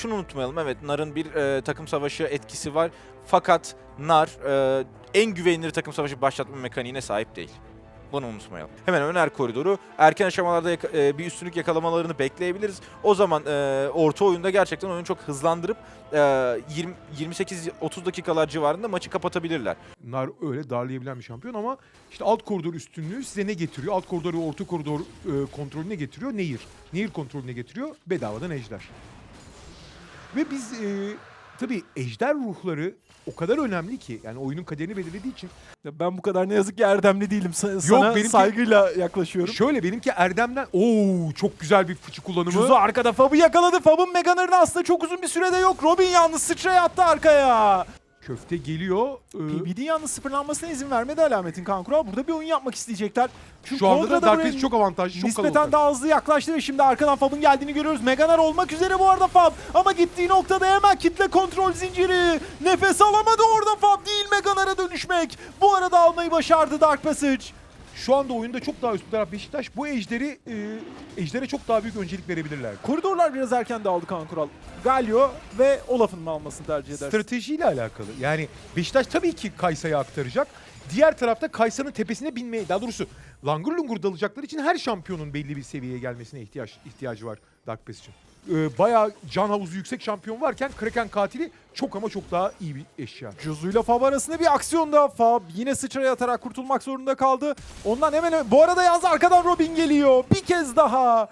şunu unutmayalım. Evet Nar'ın bir e, takım savaşı etkisi var. Fakat Nar e, en güvenilir takım savaşı başlatma mekaniğine sahip değil. Bunu unutmayalım. Hemen öner koridoru erken aşamalarda e, bir üstünlük yakalamalarını bekleyebiliriz. O zaman e, orta oyunda gerçekten oyunu çok hızlandırıp e, 20 28-30 dakikalar civarında maçı kapatabilirler. Nar öyle darlayabilen bir şampiyon ama işte alt koridor üstünlüğü size ne getiriyor? Alt koridoru orta koridor e, kontrolüne getiriyor? Nehir. Nehir kontrolüne getiriyor? Bedavadan ejder. Ve biz e, tabii ejder ruhları o kadar önemli ki yani oyunun kaderini belirlediği için Ya Ben bu kadar ne yazık ki erdemli değilim. Sa- Sana benimki- saygıyla yaklaşıyorum. şöyle benimki Erdem'den oo çok güzel bir fıçı kullanımı. Cuzu arkada Fab'ı yakaladı. Fab'ın Meganar'ın aslında çok uzun bir sürede yok. Robin yalnız sıçraya attı arkaya. Köfte geliyor. e, PBD yalnız sıfırlanmasına izin vermedi alametin Kankural. Burada bir oyun yapmak isteyecekler. Çünkü şu anda da da Dark çok avantajlı, çok Nispeten kalabalık. daha hızlı yaklaştı ve şimdi arkadan Fab'ın geldiğini görüyoruz. Meganar olmak üzere bu arada Fab. Ama gittiği noktada hemen kitle kontrol zinciri. Nefes alamadı orada Fab değil Meganar'a dönüşmek. Bu arada almayı başardı Dark Passage. Şu anda oyunda çok daha üstün taraf Beşiktaş. Bu ejderi e, ejdere çok daha büyük öncelik verebilirler. Koridorlar biraz erken dağıldı Kankural. Galio ve Olaf'ın almasını tercih eder? Stratejiyle alakalı. Yani Beşiktaş tabii ki Kaysa'ya aktaracak. Diğer tarafta Kaysa'nın tepesine binmeye, daha doğrusu langur lungur dalacakları için her şampiyonun belli bir seviyeye gelmesine ihtiyaç ihtiyacı var Dark Pass için. Ee, bayağı can havuzu yüksek şampiyon varken Kraken katili çok ama çok daha iyi bir eşya. Juzu ile Fab arasında bir aksiyonda Fab yine sıçraya atarak kurtulmak zorunda kaldı. Ondan hemen bu arada yalnız arkadan Robin geliyor. Bir kez daha.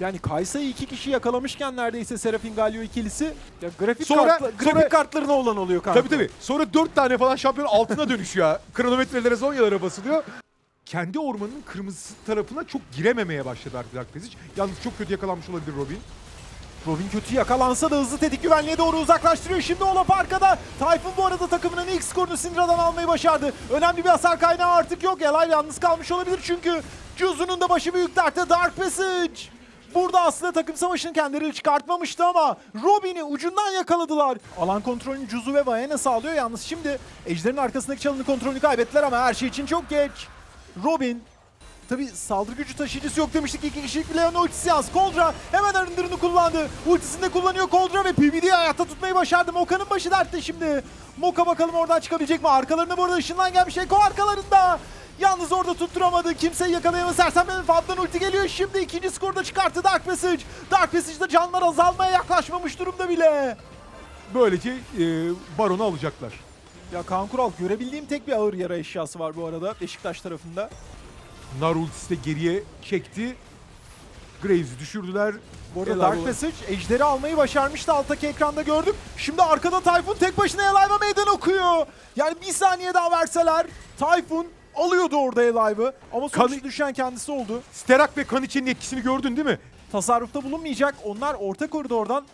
Yani Kaysa'yı iki kişi yakalamışken neredeyse Serafin Galio ikilisi. Ya grafik, Sonra- kartla- grafik sonra- kartlarına olan oluyor kanka. Tabii tabii. Sonra dört tane falan şampiyon altına dönüşüyor. Kronometrelere zonyalara basılıyor. Kendi ormanının kırmızı tarafına çok girememeye başladı artık Dark Passage. Yalnız çok kötü yakalanmış olabilir Robin. Robin kötü yakalansa da hızlı tetik güvenliğe doğru uzaklaştırıyor. Şimdi Olaf arkada. Tayfun bu arada takımının ilk skorunu Syndra'dan almayı başardı. Önemli bir hasar kaynağı artık yok. Elay yalnız kalmış olabilir çünkü Juzu'nun da başı büyük dertte Dark Passage. Burada aslında takım savaşını kendileri çıkartmamıştı ama Robin'i ucundan yakaladılar. Alan kontrolünü Juzu ve Vayne sağlıyor. Yalnız şimdi Ejder'in arkasındaki çalının kontrolünü kaybettiler ama her şey için çok geç. Robin Tabi saldırı gücü taşıyıcısı yok demiştik. İki kişilik bir Leon ultisi yalnız. Koldra hemen arındırını kullandı. Ultisini de kullanıyor Koldra ve PBD'yi hayatta tutmayı başardı. Moka'nın başı dertte şimdi. Moka bakalım oradan çıkabilecek mi? Arkalarında bu arada ışınlan gelmiş. Eko arkalarında. Yalnız orada tutturamadı. Kimseyi yakalayamaz. Sersemlerin Fab'dan ulti geliyor. Şimdi ikinci skoru da çıkarttı Dark Passage. Dark Passage'da canlar azalmaya yaklaşmamış durumda bile. Böylece e, Baron'u alacaklar. Ya Kaan Kural görebildiğim tek bir ağır yara eşyası var bu arada Beşiktaş tarafında. Nar ultisi de geriye çekti. Graves'i düşürdüler. Bu arada Elay Dark Passage ejderi almayı başarmıştı alttaki ekranda gördük. Şimdi arkada Tayfun tek başına Elive'a meydan okuyor. Yani bir saniye daha verseler Tayfun alıyordu orada Elive'ı. Ama sonuçta Kanı- düşen kendisi oldu. Sterak ve Kaniçe'nin etkisini gördün değil mi? Tasarrufta bulunmayacak. Onlar orta koridordan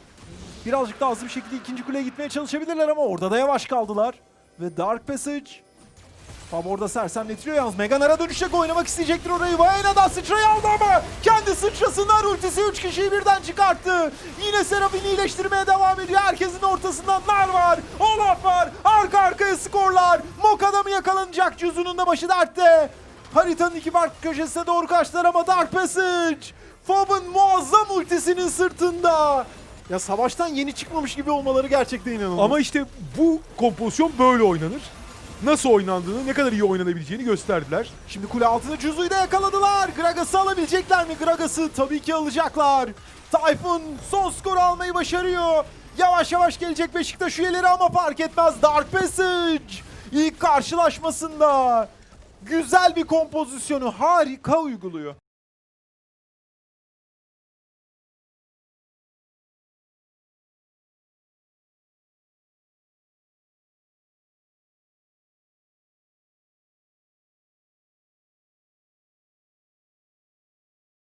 birazcık daha hızlı bir şekilde ikinci kuleye gitmeye çalışabilirler ama orada da yavaş kaldılar. Ve Dark Passage Fab orada sersemletiliyor yalnız. Meganar'a dönüşecek oynamak isteyecektir orayı. Vayena'dan sıçrayı aldı ama kendi sıçrasından ultisi 3 kişiyi birden çıkarttı. Yine Seraphine iyileştirmeye devam ediyor. Herkesin ortasında Nar var, Olaf var. Arka arkaya skorlar. Moka'da mı yakalanacak? Cüzunun da başı dertte. Haritanın iki farklı köşesine doğru kaçtılar ama Dark Passage. Fab'ın muazzam ultisinin sırtında. Ya savaştan yeni çıkmamış gibi olmaları gerçekten inanılmaz. Ama işte bu kompozisyon böyle oynanır. Nasıl oynandığını, ne kadar iyi oynanabileceğini gösterdiler. Şimdi kule altında Juzu'yu da yakaladılar. Gragas'ı alabilecekler mi? Gragas'ı tabii ki alacaklar. Tayfun son skoru almayı başarıyor. Yavaş yavaş gelecek Beşiktaş üyeleri ama fark etmez. Dark Passage ilk karşılaşmasında güzel bir kompozisyonu harika uyguluyor.